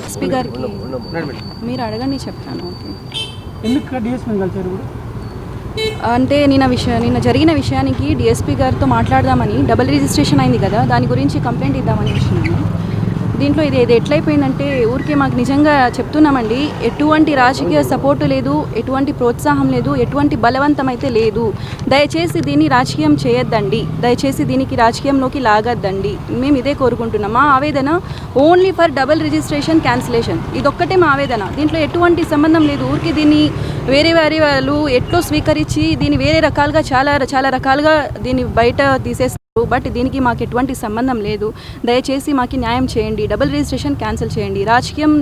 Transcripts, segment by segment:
SP గారికి మీరు అడగండి చెప్తాను ఓకే. ఎందుకు డిఎస్పీని కలిసారు ఇప్పుడు? అంటే నిన్న విషయం నిన్న జరిగిన విషయానికి డిఎస్పీ గారితో మాట్లాడదామని డబుల్ రిజిస్ట్రేషన్ అయింది కదా దాని గురించి కంప్లైంట్ ఇద్దామని వచ్చినాను దీంట్లో ఇది ఇది ఎట్లయిపోయిందంటే ఊరికే మాకు నిజంగా చెప్తున్నామండి ఎటువంటి రాజకీయ సపోర్టు లేదు ఎటువంటి ప్రోత్సాహం లేదు ఎటువంటి బలవంతం అయితే లేదు. దయచేసి దీన్ని రాజకీయం చేయొద్దండి. దయచేసి దీనికి రాజకీయంలోకి లాగద్దండి. మేము ఇదే కోరుకుంటున్నాం. మా ఆవేదన only for double registration cancellation ఇదొక్కటే మా ఆవేదన. దీంట్లో ఎటువంటి సంబంధం లేదు. ఊరికి దీన్ని వేరే వేరే వాళ్ళు ఎట్లో స్వీకరించి దీన్ని వేరే రకాలుగా చాలా చాలా రకాలుగా దీన్ని బయట తీసేస్తారు బట్ దీనికి మాకు ఎటువంటి సంబంధం లేదు. దయచేసి మాకు న్యాయం చేయండి. డబుల్ రిజిస్ట్రేషన్ క్యాన్సిల్ చేయండి. రాజకీయం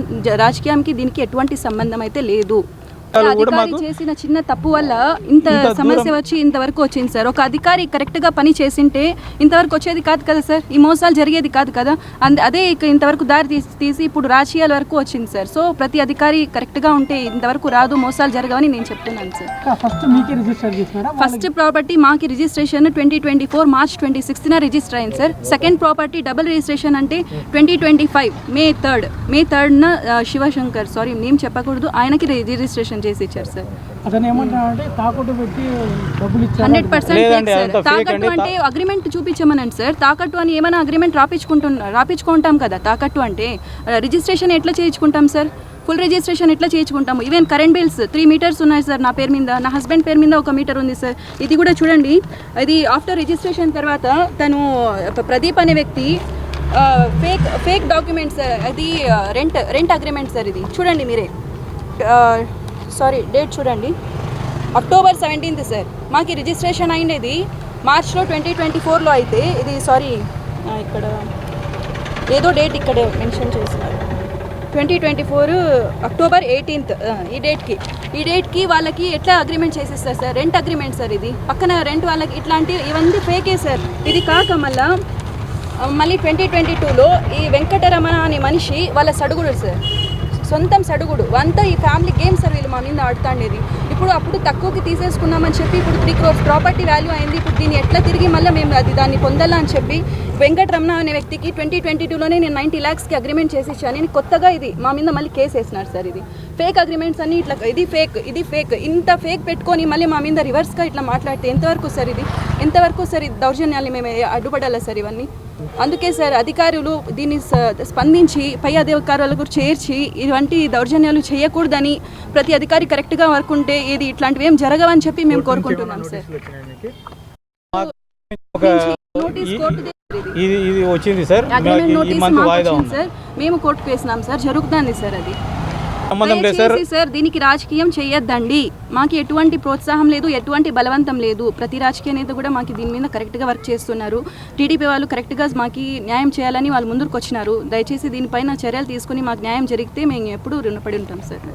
రాజకీయానికి దీనికి ఎటువంటి సంబంధం అయితే లేదు. అధికారి చేసిన చిన్న తప్పు వల్ల ఇంత సమస్య వచ్చి ఇంతవరకు వచ్చింది సార్. ఒక అధికారి కరెక్ట్గా పని చేసింటే ఇంతవరకు వచ్చేది కాదు కదా సార్. ఈ మోసాలు జరిగేది కాదు కదా. అంద ఇంతవరకు దారి తీసి తీసి ఇప్పుడు రాజకీయాల వరకు వచ్చింది సార్. సో ప్రతి అధికారి కరెక్ట్గా ఉంటే ఇంతవరకు రాదు మోసాలు జరగవని నేను చెప్తున్నాను సార్. ఫస్ట్ ప్రాపర్టీ మాకి registration twenty twenty four March twenty సిక్స్త్న register అయింది sir. Second property double registration అంటే twenty twenty five May third May థర్డ్న Shivashankar sorry name చెప్పకూడదు. ఆయనకి రి- చేసి ఇచ్చారు సార్ అతను ఏమంటున్నాడంటే తాకట్టు పెట్టి డబ్బులు ఇచ్చారు. హండ్రెడ్ పర్సెంట్ తాకట్టు. అంటే అగ్రిమెంట్ చూపించమనండి సార్ తాకట్టు అని ఏమైనా అగ్రిమెంట్ రాపించుకుంటున్నా రాపించుకుంటాం కదా తాకట్టు అంటే. రిజిస్ట్రేషన్ ఎట్లా చేయించుకుంటాం సార్ ఫుల్ రిజిస్ట్రేషన్ ఎట్లా చేయించుకుంటాము even current bills three metres ఉన్నాయి సార్ నా పేరు మీద. నా హస్బెండ్ పేరు మీద ఒక మీటర్ ఉంది సార్ ఇది కూడా చూడండి. ఇది ఆఫ్టర్ రిజిస్ట్రేషన్ తర్వాత తను ప్రదీప్ అనే వ్యక్తి ఫేక్ ఫేక్ డాక్యుమెంట్స్ అది రెంట్ రెంట్ అగ్రిమెంట్ సార్ ఇది. చూడండి మీరే. సారీ డేట్ చూడండి. అక్టోబర్ సెవెంటీన్త్ సార్ మాకు రిజిస్ట్రేషన్ అయినది మార్చ్లో ట్వంటీ ట్వంటీ ఫోర్లో అయితే. ఇది సారీ ఇక్కడ ఏదో డేట్ ఇక్కడ మెన్షన్ చేస్తున్నారు. Twenty twenty four October eighteenth ఈ డేట్కి ఈ డేట్కి వాళ్ళకి ఎట్లా అగ్రిమెంట్ చేసేస్తారు సార్ రెంట్ అగ్రిమెంట్ సార్ ఇది. పక్కన రెంట్ వాళ్ళకి ఇట్లాంటి ఇవన్నీ ఫేకే సార్ ఇది కాక మళ్ళా మళ్ళీ ట్వంటీ ట్వంటీ టూలో ఈ వెంకటరమణ అనే మనిషి వాళ్ళ సడుగుడు సార్ సొంతం సడుగుడు. అంతా ఈ ఫ్యామిలీ గేమ్ సార్ వీళ్ళు మా మీద ఆడుతాండేది. ఇప్పుడు అప్పుడు తక్కువకి తీసేసుకున్నామని చెప్పి ఇప్పుడు త్రీ క్రోర్స్ ప్రాపర్టీ వాల్యూ అయింది. ఇప్పుడు దీన్ని ఎట్లా తిరిగి మళ్ళీ మేము అది దాన్ని పొందాలని చెప్పి వెంకటరమణ అనే వ్యక్తికి ట్వంటీ ట్వంటీ టూలోనే నేను నైంటీ ల్యాక్స్కి అగ్రిమెంట్ చేసి ఇచ్చాను. నేను కొత్తగా ఇది మా మీద మళ్ళీ కేసు వేసినారు సార్ ఇది. ఫేక్ అగ్రిమెంట్స్ అన్ని ఇట్లా ఇది ఫేక్ ఇది ఫేక్ ఇంత ఫేక్ పెట్టుకొని మళ్ళీ మా మీద రివర్స్గా ఇట్లా మాట్లాడితే ఎంతవరకు సార్ ఇది? ఎంతవరకు సార్ ఇది దౌర్జన్యాన్ని మేము అడ్డుపడాలా సార్ ఇవన్నీ? అందుకే సార్ అధికారులు దీన్ని స్పందించి పై అధికారులకు చేర్చి ఇటువంటి దౌర్జన్యాలు చేయకూడదని ప్రతి అధికారి కరెక్ట్గా వర్క్ ఉంటే ఇది ఇట్లాంటివి ఏం జరగవని చెప్పి మేము కోరుకుంటున్నాం సార్. ఇది. ఇది వచ్చింది సార్. అగ్రిమెంట్ ఈ నోటీస్ మంత్ మాకు వాయిదా వచ్చింది ఉంది. సార్. మేము కోర్టుకు వేసినాం సార్. జరుగుతుంది సార్ అది. సంబంధం లేదు సార్. సార్ దీనికి రాజకీయం చేయొద్దండి. మాకు ఎటువంటి ప్రోత్సాహం లేదు ఎటువంటి బలవంతం లేదు. ప్రతి రాజకీయ నేత కూడా మాకు దీని మీద కరెక్ట్గా వర్క్ చేస్తున్నారు. టీడీపీ వాళ్ళు కరెక్ట్గా మాకు న్యాయం చేయాలని వాళ్ళు ముందుకు వచ్చినారు. దయచేసి దీనిపైన చర్యలు తీసుకుని మాకు న్యాయం జరిగితే మేము ఎప్పుడూ రుణపడి ఉంటాం సార్.